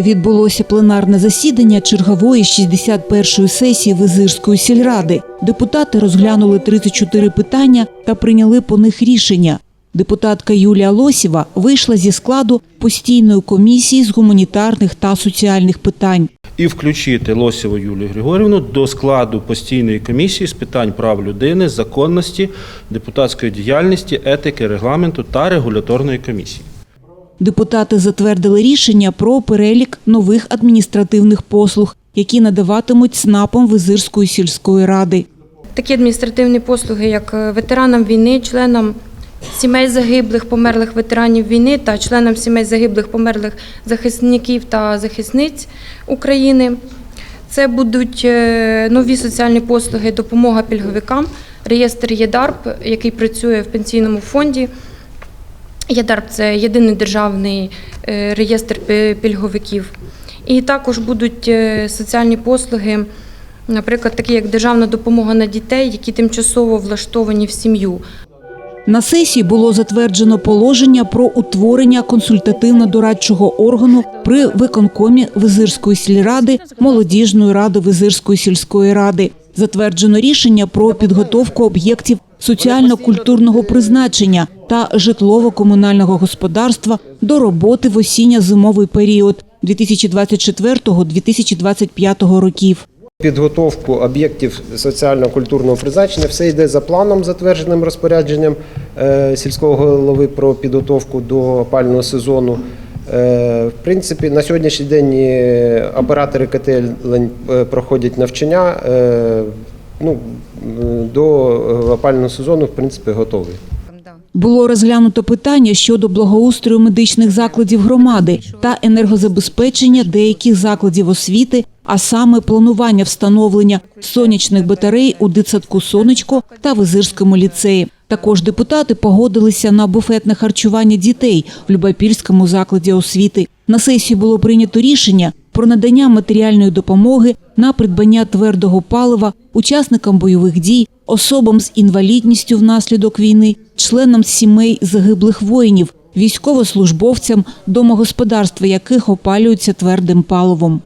Відбулося пленарне засідання чергової 61-ї сесії Визирської сільради. Депутати розглянули 34 питання та прийняли по них рішення. Депутатка Юлія Лосєва вийшла зі складу постійної комісії з гуманітарних та соціальних питань. і включити Лосєву Юлію Григорівну до складу постійної комісії з питань прав людини, законності, депутатської діяльності, етики, регламенту та регуляторної комісії. Депутати затвердили рішення про перелік нових адміністративних послуг, які надаватимуть СНАПам Визирської сільської ради. Такі адміністративні послуги, як е, ветеранам війни, членам сімей загиблих, померлих ветеранів війни та членам сімей загиблих, померлих захисників та захисниць України. Це будуть е, нові соціальні послуги, допомога пільговикам, реєстр ЄДАРП, який працює в пенсійному фонді. ЄДАРП це єдиний державний е, реєстр пільговиків. І також будуть е, соціальні послуги, наприклад, такі як державна допомога на дітей, які тимчасово влаштовані в сім'ю. На сесії було затверджено положення про утворення консультативно-дорадчого органу при виконкомі Визирської сільради, молодіжної ради Визирської сільської ради. Затверджено рішення про підготовку об'єктів соціально-культурного призначення та житлово-комунального господарства до роботи в осінньо-зимовий період 2024-2025 років. Підготовку об'єктів соціально-культурного призначення все йде за планом, затвердженим розпорядженням е, сільського голови про підготовку до опального сезону. Е, В принципі, на сьогоднішній день е, оператори котелень е, проходять навчання. Ну, до опального сезону, в принципі, готові. Було розглянуто питання щодо благоустрою медичних закладів громади та енергозабезпечення деяких закладів освіти, а саме планування встановлення сонячних батарей у дитсадку «Сонечко» та Визирському ліцеї. Також депутати погодилися на буфетне харчування дітей в Любопільському закладі освіти. На сесії було прийнято рішення про надання матеріальної допомоги на придбання твердого палива учасникам бойових дій, особам з інвалідністю внаслідок війни, членам сімей загиблих воїнів, військовослужбовцям, домогосподарства яких опалюються твердим паливом.